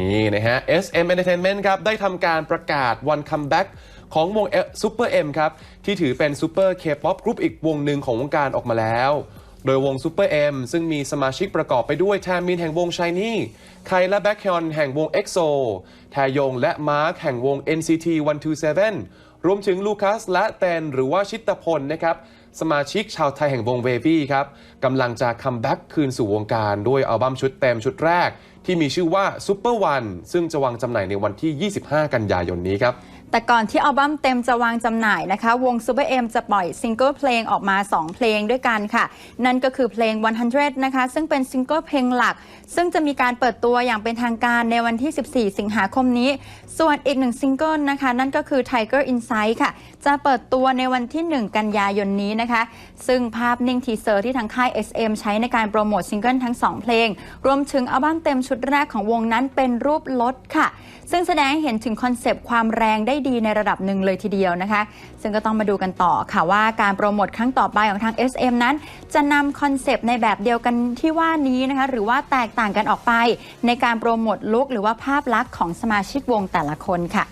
นี่นะฮะ SM Entertainment ครับ ได้ทำการประกาศวันคัมแบ็กของวง Super M ครับ ที่ถือเป็น Super K-POP กรุ๊ปอีกวงหนึ่งของวงการออกมาแล้ว โดยวง Super M ซึ่งมีสมาชิกประกอบไปด้วยแทมินแห่งวงชายนี่ไคและแบ็คฮยอนแห่งวง EXO แทยงและมาร์คแห่งวง NCT 127 รวมถึงลูคัสและแตนหรือว่าชิตพลนะครับสมาชิกชาวไทยแห่งวงเวบี้ครับกำลังจะคัมแบ็กคืนสู่วงการด้วยอัลบั้มชุดเต็มชุดแรก ที่มีชื่อว่าซ u เปอร์วันซึ่งจะวางจำหน่ายในวันที่ 25 กันยายนนี้ครับ แต่ก่อนที่อัลบั้มเต็มจะวางจำหน่ายนะคะ วง Super M จะปล่อยซิงเกิลเพลงออกมา 2 เพลงด้วยกันค่ะ นั่นก็คือเพลง 100 นะคะ ซึ่งเป็นซิงเกิลเพลงหลัก ซึ่งจะมีการเปิดตัวอย่างเป็นทางการในวันที่ 14 สิงหาคมนี้ ส่วนอีกหนึ่งซิงเกิลนะคะ นั่นก็คือ Tiger Inside ค่ะ จะเปิดตัวในวันที่ 1 กันยายนนี้นะคะ ซึ่งภาพนิ่งทีเซอร์ที่ทางค่าย SM ใช้ในการโปรโมทซิงเกิลทั้ง 2 เพลง รวมถึงอัลบั้มเต็มชุดแรกของวงนั้นเป็นรูปรถค่ะ ซึ่งแสดงให้เห็นถึงคอนเซปต์ความแรงได้ดีในระดับหนึ่งเลยทีเดียวนะคะ ซึ่งก็ต้องมาดูกันต่อค่ะว่าการโปรโมทครั้งต่อไปของทาง SM นั้น จะนำคอนเซปต์ในแบบเดียวกันที่ว่านี้นะคะ หรือว่าแตกต่างกันออกไป ในการโปรโมทลุคหรือว่าภาพลักษณ์ของสมาชิกวงแต่ละคนค่ะ